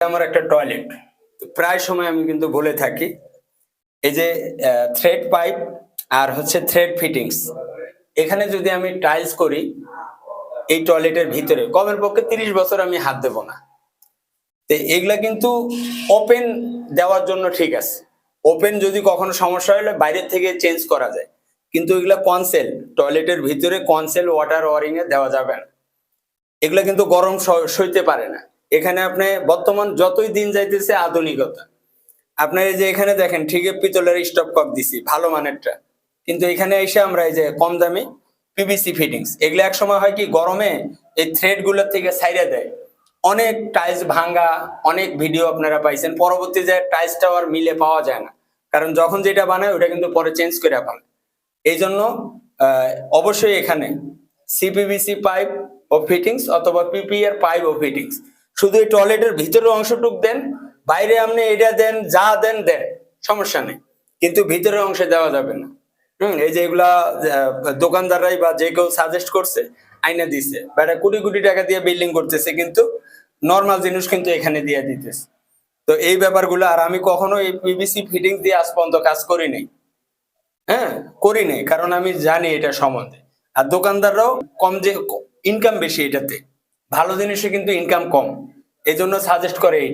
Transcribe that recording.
আমার একটা টয়লেট প্রায় সময় আমি কিন্তু বলে থাকি, এই যে থ্রেড পাইপ আর হচ্ছে থ্রেড ফিটিংস এখানে যদি আমি টাইলস করি, এই টয়লেটের ভিতরে কমের পক্ষে তিরিশ বছর আমি হাত দেবো না। তো এগুলা কিন্তু ওপেন দেওয়ার জন্য ঠিক আছে। ওপেন যদি কখনো সমস্যা হলে বাইরের থেকে চেঞ্জ করা যায়। কিন্তু এগুলা কনসেল টয়লেটের ভিতরে কনসেল ওয়াটার ওয়ারিং এ দেওয়া যাবে না। এগুলা কিন্তু গরম সইতে পারে না। এখানে আপনি বর্তমান যতই দিন যাইতেছে আধুনিকতা। আপনার এই যে এখানে দেখেন, ঠিকই পিতলের স্টপ কক দিছি, ভালো মানেরটা। কিন্তু এখানে এসে আমরা এই যে কম দামি পিভিসি ফিটিংস এগুলো এক সময় হয় কি গরমে এই থ্রেডগুলোর থেকে সাইডে দেয়। অনেক টাইলস ভাঙ্গা, অনেক ভিডিও আপনারা পাইছেন, পরবর্তী যে টাইলস টাওয়ার মিলে পাওয়া যায় না। কারণ যখন যেটা বানায়, ওটা কিন্তু পরে চেঞ্জ করে পান এই জন্য অবশ্যই এখানে সিপিভিসি পাইপ ও ফিটিংস অথবা পিপি এর পাইপ ও ফিটিংস শুধু এই টয়লেটের ভিতরের অংশটুক দেন, বাইরে আপনি এটা দেন, যা দেন দেন, সমস্যা নেই। কিন্তু ভিতরের অংশে দেওয়া যাবে না। হম, এই যে এগুলা দোকানদাররাই বা যে কেউ সাজেস্ট করছে, আইনা দিছে। বা এটা কোটি কোটি টাকা দিয়ে বিল্ডিং করতেছে, কিন্তু নর্মাল জিনিস কিন্তু এখানে দিয়ে দিতেছে। তো এই ব্যাপারগুলো, আর আমি কখনো এই পিভিসি ফিটিং দিয়ে আজ পর্যন্ত কাজ করি নাই। হ্যাঁ করি নাই, কারণ আমি জানি এটা সম্বন্ধে। আর দোকানদাররাও কম যে ইনকাম বেশি এটাতে। ভালো জিনিসে কিন্তু ইনকাম কম। এই জন্য সাজেস্ট করে